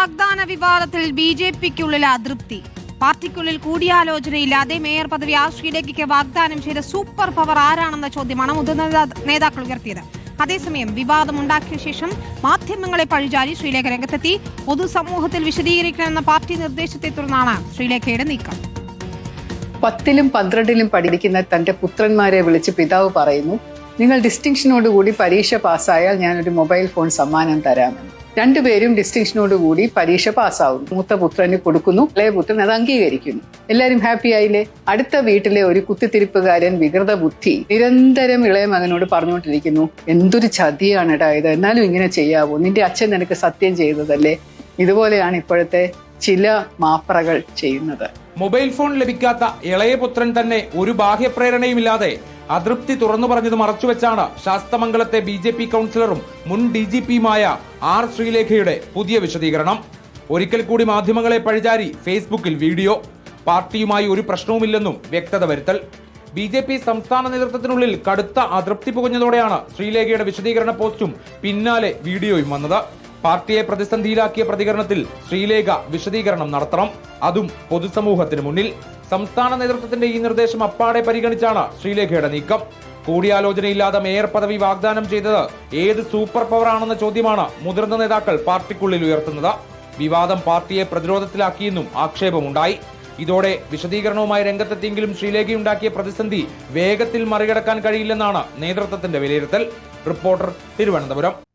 വാഗ്ദാന വിവാദത്തിൽ B J പിക്കുള്ളിൽ അതൃപ്തി. പാർട്ടിക്കുള്ളിൽ കൂടിയാലോചനയില്ലാതെ മേയർ പദവി ആർ ശ്രീലേഖയ്ക്ക് വാഗ്ദാനം ചെയ്ത സൂപ്പർ പവർ ആരാണെന്ന ചോദ്യമാണ് മുതിർന്ന നേതാക്കൾ ഉയർത്തിയത്. അതേസമയം വിവാദം ഉണ്ടാക്കിയ ശേഷം മാധ്യമങ്ങളെ പഴിചാരി ശ്രീലേഖ രംഗത്തെത്തി. പൊതുസമൂഹത്തിൽ വിശദീകരിക്കണമെന്ന പാർട്ടി നിർദ്ദേശത്തെ തുടർന്നാണ് ശ്രീലേഖയുടെ നീക്കം. പത്തിലും പന്ത്രണ്ടിലും പഠിക്കുന്ന തന്റെ പുത്രന്മാരെ വിളിച്ച് പിതാവ് പറയുന്നു നിങ്ങൾ ഡിസ്റ്റിങ്ഷനോടുകൂടി പരീക്ഷ പാസ്സായാൽ ഞാനൊരു മൊബൈൽ ഫോൺ സമ്മാനം തരാമെന്ന്. രണ്ടുപേരും ഡിസ്റ്റിങ്ഷനോട് കൂടി പരീക്ഷ പാസ്സാവും മൂത്ത പുത്രന് കൊടുക്കുന്നു ഇളയ പുത്രൻ അത് അംഗീകരിക്കുന്നു. എല്ലാരും ഹാപ്പി ആയില്ലേ? അടുത്ത വീട്ടിലെ ഒരു കുത്തിത്തിരിപ്പുകാരൻ വികൃത ബുദ്ധി നിരന്തരം ഇളയ മകനോട് പറഞ്ഞുകൊണ്ടിരിക്കുന്നു എന്തൊരു ചതിയാണ് ഇത്. എന്നാലും ഇങ്ങനെ ചെയ്യാവോ. നിന്റെ അച്ഛൻ നിനക്ക് സത്യം ചെയ്തതല്ലേ? ഇതുപോലെയാണ് ഇപ്പോഴത്തെ ചില മാപ്രകൾ ചെയ്യുന്നത്. മൊബൈൽ ഫോൺ ലഭിക്കാത്ത ഇളയ പുത്രൻ തന്നെ ഒരു ബാഹ്യപ്രേരണയുമില്ലാതെ അതൃപ്തി തുറന്നു പറഞ്ഞത് മറച്ചുവെച്ചാണ് ശാസ്തമംഗലത്തെ ബി ജെ പി കൗൺസിലറും മുൻ ഡി ജി പിയുമായ ആർ ശ്രീലേഖയുടെ പുതിയ വിശദീകരണം. ഒരിക്കൽ കൂടി മാധ്യമങ്ങളെ പഴിചാരി ഫേസ്ബുക്കിൽ വീഡിയോ. പാർട്ടിയുമായി ഒരു പ്രശ്നവുമില്ലെന്നും വ്യക്തത വരുത്തൽ. ബി ജെ പി സംസ്ഥാന നേതൃത്വത്തിനുള്ളിൽ കടുത്ത അതൃപ്തി പുകഞ്ഞതോടെയാണ് ശ്രീലേഖയുടെ വിശദീകരണ പോസ്റ്റും പിന്നാലെ വീഡിയോയും വന്നത്. പാർട്ടിയെ പ്രതിസന്ധിയിലാക്കിയ പ്രതികരണത്തിൽ ശ്രീലേഖ വിശദീകരണം നടത്തണം. അതും പൊതുസമൂഹത്തിന് മുന്നിൽ. സംസ്ഥാന നേതൃത്വത്തിന്റെ ഈ നിർദ്ദേശം അപ്പാടെ പരിഗണിച്ചാണ് ശ്രീലേഖയുടെ നീക്കം. കൂടിയാലോചനയില്ലാതെ മേയർ പദവി വാഗ്ദാനം ചെയ്തത് ഏത് സൂപ്പർ പവറാണെന്ന ചോദ്യമാണ് മുതിർന്ന നേതാക്കൾ പാർട്ടിക്കുള്ളിൽ ഉയർത്തുന്നത്. വിവാദം പാർട്ടിയെ പ്രതിരോധത്തിലാക്കിയെന്നും ആക്ഷേപമുണ്ടായി. ഇതോടെ വിശദീകരണവുമായി രംഗത്തെത്തിയെങ്കിലും ശ്രീലേഖയുണ്ടാക്കിയ പ്രതിസന്ധി വേഗത്തിൽ മറികടക്കാൻ കഴിയില്ലെന്നാണ് നേതൃത്വത്തിന്റെ വിലയിരുത്തൽ. റിപ്പോർട്ടർ തിരുവനന്തപുരം.